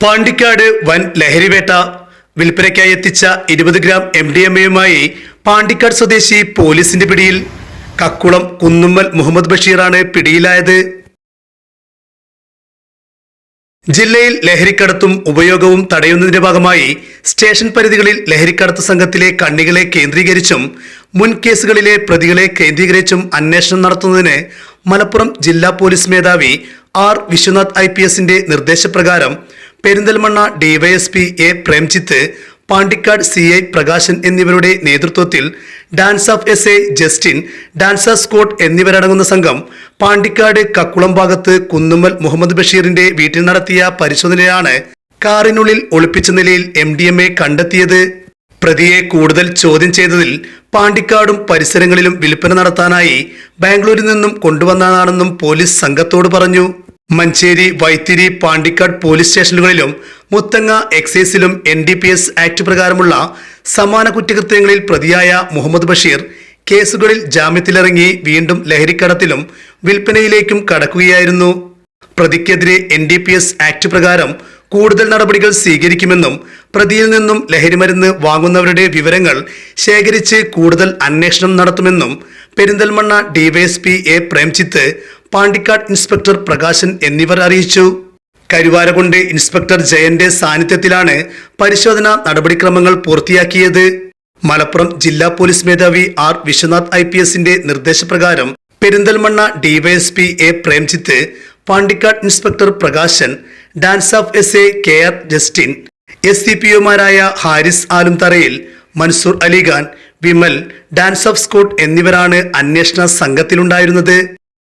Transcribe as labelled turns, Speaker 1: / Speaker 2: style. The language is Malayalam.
Speaker 1: പാണ്ടിക്കാട് വൻ ലഹരിവേട്ട വിൽപ്പനയ്ക്കായി എത്തിച്ച ഇരുപത് ഗ്രാം എം ഡി എം എയുമായി പാണ്ടിക്കാട് സ്വദേശി പോലീസിന്റെ പിടിയിൽ കക്കുളം കുന്നുമ്മൽ മുഹമ്മദ് ബഷീറാണ് പിടിയിലായത്. ജില്ലയിൽ ലഹരിക്കടത്തും ഉപയോഗവും തടയുന്നതിന്റെ ഭാഗമായി സ്റ്റേഷൻ പരിധികളിൽ ലഹരിക്കടത്ത് സംഘത്തിലെ കണ്ണികളെ കേന്ദ്രീകരിച്ചും മുൻ കേസുകളിലെ പ്രതികളെ കേന്ദ്രീകരിച്ചും അന്വേഷണം നടത്തുന്നതിന് മലപ്പുറം ജില്ലാ പോലീസ് മേധാവി ആർ വിശ്വനാഥ് ഐ പി എസിന്റെ നിർദ്ദേശപ്രകാരം Perinthalmanna DYSP A Premjith Pandikkad C I Prakashan എന്നിവരുടെ നേതൃത്വത്തിൽ DANSAF S A Justin DANSAF squad എന്നിവരടങ്ങുന്ന സംഘം പാണ്ടിക്കാട് കക്കുളം ഭാഗത്ത് കുന്നുമ്മൽ മുഹമ്മദ് ബഷീറിന്റെ വീട്ടിൽ നടത്തിയ പരിശോധനയിലാണ് കാറിനുള്ളിൽ ഒളിപ്പിച്ച നിലയിൽ എം ഡി എം എ കണ്ടെത്തിയത്. പ്രതിയെ കൂടുതൽ ചോദ്യം ചെയ്തതിൽ പാണ്ടിക്കാടും പരിസരങ്ങളിലും വിൽപ്പന നടത്താനായി ബാംഗ്ലൂരിൽ നിന്നും കൊണ്ടുവന്നതാണെന്നും പോലീസ് സംഘത്തോട് പറഞ്ഞു. മഞ്ചേരി വൈത്തിരി പാണ്ടിക്കാട് പോലീസ് സ്റ്റേഷനുകളിലും Muthanga എക്സൈസിലും N D P S act പ്രകാരമുള്ള സമാന കുറ്റകൃത്യങ്ങളിൽ പ്രതിയായ മുഹമ്മദ് ബഷീർ കേസുകളിൽ ജാമ്യത്തിലിറങ്ങി വീണ്ടും ലഹരിക്കടത്തിലും വിൽപ്പനയിലേക്കും കടക്കുകയായിരുന്നു. പ്രതിക്കെതിരെ N D P S act പ്രകാരം കൂടുതൽ നടപടികൾ സ്വീകരിക്കുമെന്നും പ്രതിയിൽ നിന്നും ലഹരിമരുന്ന് വാങ്ങുന്നവരുടെ വിവരങ്ങൾ ശേഖരിച്ച് കൂടുതൽ അന്വേഷണം നടത്തുമെന്നും Perinthalmanna DYSP A Premjith Pandikkad inspector Prakashan എന്നിവർ അറിയിച്ചു. കരുവാരകൊണ്ട് ഇൻസ്പെക്ടർ ജയന്റെ സാന്നിധ്യത്തിലാണ് പരിശോധന നടപടിക്രമങ്ങൾ പൂർത്തിയാക്കിയത്. മലപ്പുറം ജില്ലാ പോലീസ് മേധാവി ആർ വിശ്വനാഥ് ഐ പി എസിന്റെ നിർദ്ദേശപ്രകാരം Perinthalmanna DYSP A Premjith Pandikkad inspector Prakashan DANSAF S A K R Justin S C P ഒമാരായ Haris ആലുംതറയിൽ Mansoor Alikhan Vimal DANSAF Scott എന്നിവരാണ് അന്വേഷണ സംഘത്തിലുണ്ടായിരുന്നത്.